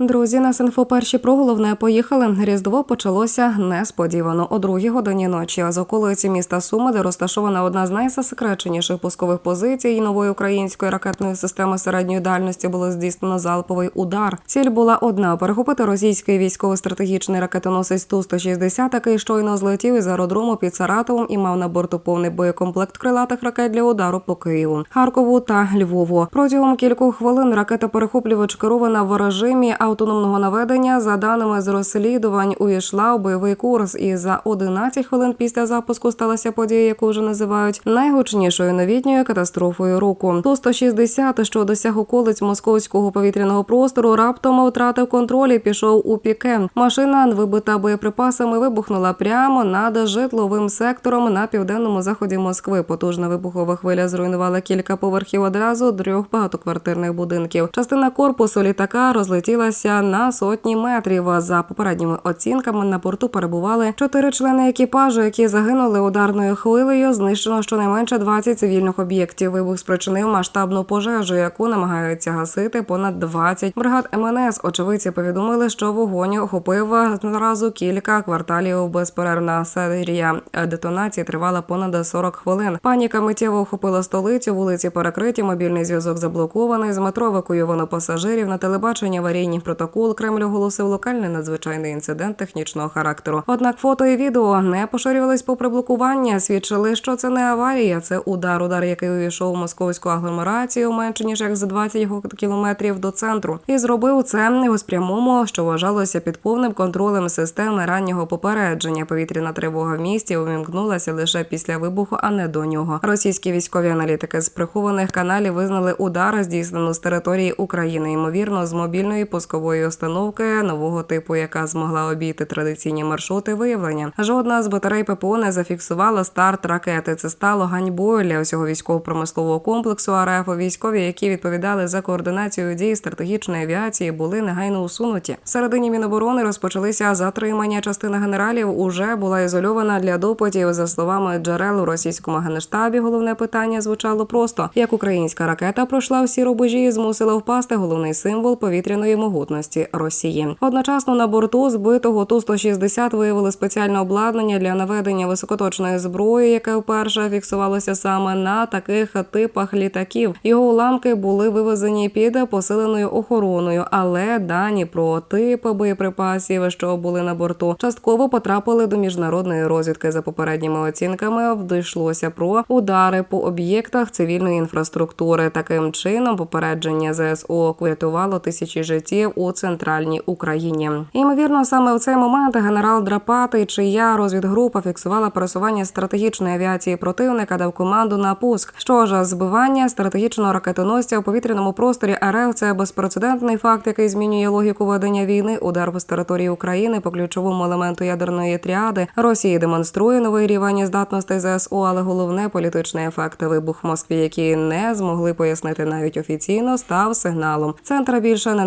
Друзі, на Синфо перші про головне поїхали. Різдво почалося несподівано о другій годині ночі. З околиці міста Суми, де розташована одна з найзасекреченіших пускових позицій нової української ракетної системи середньої дальності, було здійснено залповий удар. Ціль була одна перехопити російський військово-стратегічний ракетоносець ту 160 який щойно злетів із аеродрому під Саратовом і мав на борту повний боєкомплект крилатих ракет для удару по Києву, Харкову та Львову. Протягом кількох хвилин ракета перехоплювач керована в режимі автономного наведення. За даними з розслідувань, увійшла у бойовий курс, і за 11 хвилин після запуску сталася подія, яку вже називають найгучнішою новітньою катастрофою року. Ту 160 що досяг околиць московського повітряного простору, раптом втратив контроль і пішов у піке. Машина, вибита боєприпасами, вибухнула прямо над житловим сектором на південному заході Москви. Потужна вибухова хвиля зруйнувала кілька поверхів одразу трьох багатоквартирних будинків. Частина корпусу літака розлетілася на сотні метрів. За попередніми оцінками на борту перебували чотири члени екіпажу, які загинули ударною хвилею. Знищено щонайменше 20 цивільних об'єктів. Вибух спричинив масштабну пожежу, яку намагаються гасити понад 20 бригад МНС. Очевидці повідомили, що вогонь охопив зразу кілька кварталів. Безперервна серія детонації тривала понад 40 хвилин. Паніка миттєво охопила столицю. Вулиці перекриті, мобільний зв'язок заблокований. З метро евакуйовано пасажирів. На телебаченні аварійний протокол Кремль оголосив локальний надзвичайний інцидент технічного характеру. Однак фото і відео не поширювались попри блокування. Свідчили, що це не аварія, це удар, удар, який увійшов у московську агломерацію менше ніж як за 20 кілометрів до центру, і зробив це у спрямому, що вважалося під повним контролем системи раннього попередження. Повітряна тривога в місті увімкнулася лише після вибуху, а не до нього. Російські військові аналітики з прихованих каналів визнали удар, здійснену з території України, ймовірно, з мобільної пускової установки нового типу, яка змогла обійти традиційні маршрути виявлення. Жодна з батарей ППО не зафіксувала старт ракети. Це стало ганьбою для усього військово-промислового комплексу РФ. Військові, які відповідали за координацію дій стратегічної авіації, були негайно усунуті. В середині Міноборони розпочалися затримання. Частина генералів уже була ізольована для допитів. За словами джерел у російському генштабі, головне питання звучало просто: як українська ракета пройшла всі рубежі і змусила впасти головний символ повітряної могутності Росії. Одночасно на борту збитого ту 160 виявили спеціальне обладнання для наведення високоточної зброї, яке вперше фіксувалося саме на таких типах літаків. Його уламки були вивезені під посиленою охороною, але дані про типи боєприпасів, що були на борту, частково потрапили до міжнародної розвідки. За попередніми оцінками дійшлося про удари по об'єктах цивільної інфраструктури. Таким чином, попередження ЗСУ врятувало тисячі життів у центральній Україні. Ймовірно, саме в цей момент генерал Драпати, чия розвідгрупа фіксувала пересування стратегічної авіації противника, дав команду на пуск. Що ж, збивання стратегічного ракетоносця у повітряному просторі РФ – це безпрецедентний факт, який змінює логіку ведення війни. Удар з території України по ключовому елементу ядерної тріади Росії демонструє новий рівень здатностей ЗСУ, але головне політичний ефект вибух в Москві, який не змогли пояснити навіть офіційно, став сигналом. Центр більше не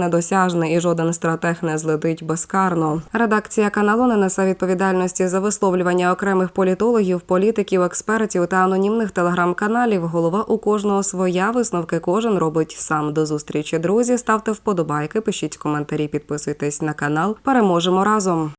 недосяжний і жоден стратег не злетить безкарно. Редакція каналу не несе відповідальності за висловлювання окремих політологів, політиків, експертів та анонімних телеграм-каналів. Голова у кожного своя висновки кожен робить сам. До зустрічі, друзі. Ставте вподобайки, пишіть коментарі, підписуйтесь на канал. Переможемо разом.